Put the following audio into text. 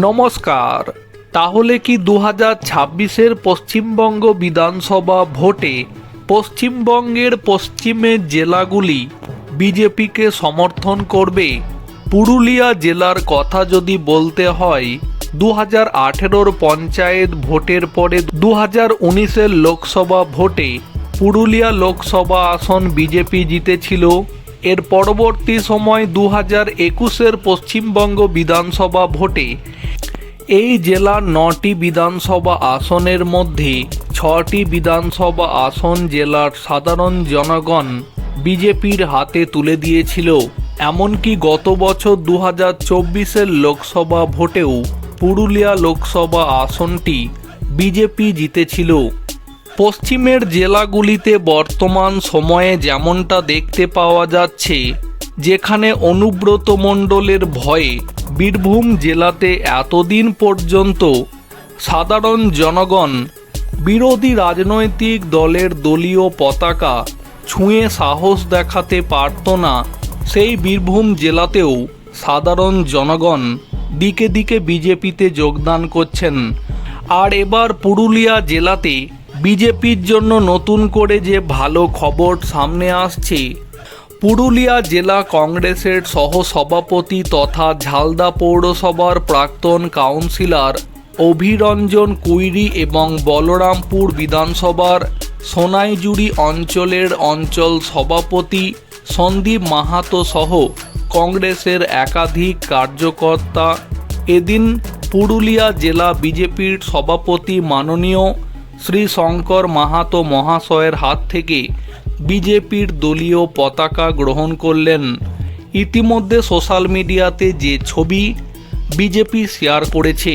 নমস্কার। তাহলে কি দু হাজার ছাব্বিশের পশ্চিমবঙ্গ বিধানসভা ভোটে পশ্চিমবঙ্গের পশ্চিমের জেলাগুলি বিজেপিকে সমর্থন করবে? পুরুলিয়া জেলার কথা যদি বলতে হয় দু হাজার আঠেরোর পঞ্চায়েত ভোটের পরে দু হাজার উনিশের লোকসভা ভোটে পুরুলিয়া লোকসভা আসন বিজেপি জিতেছিল। এর পরবর্তী সময় দু হাজার একুশের পশ্চিমবঙ্গ বিধানসভা ভোটে। এই জেলার নটি বিধানসভা আসনের মধ্যে ছটি বিধানসভা আসন জেলার সাধারণ জনগণ বিজেপির হাতে তুলে দিয়েছিল। এমনকি গত বছর দু হাজার চব্বিশের লোকসভা ভোটেও পুরুলিয়া লোকসভা আসনটি বিজেপি জিতেছিল। পশ্চিমের জেলাগুলিতে বর্তমান সময়ে যেমনটা দেখতে পাওয়া যাচ্ছে, যেখানে অনুব্রত মণ্ডলের ভয়ে বীরভূম জেলাতে এতদিন পর্যন্ত সাধারণ জনগণ বিরোধী রাজনৈতিক দলের দলীয় পতাকা ছুঁয়ে সাহস দেখাতে পারত না, সেই বীরভূম জেলাতেও সাধারণ জনগণ দিকে দিকে বিজেপিতে যোগদান করছেন। আর এবার পুরুলিয়া জেলাতে বিজেপির জন্য নতুন করে যে ভালো খবর সামনে আসছে, পুরুলিয়া জেলা কংগ্রেসের সহসভাপতি তথা ঝালদা পৌরসভার প্রাক্তন কাউন্সিলর অভিরঞ্জন কুইরি এবং বলরামপুর বিধানসভার সোনাইজুড়ি অঞ্চলের অঞ্চল সভাপতি সন্দীপ মাহাতো সহ কংগ্রেসের একাধিক কার্যকর্তা। এদিন পুরুলিয়া জেলা বিজেপির সভাপতি মাননীয় শ্রী শঙ্কর মাহাতো মহাশয়ের হাত থেকে বিজেপির দলীয় পতাকা গ্রহণ করলেন। ইতিমধ্যে সোশ্যাল মিডিয়াতে যে ছবি বিজেপি শেয়ার করেছে।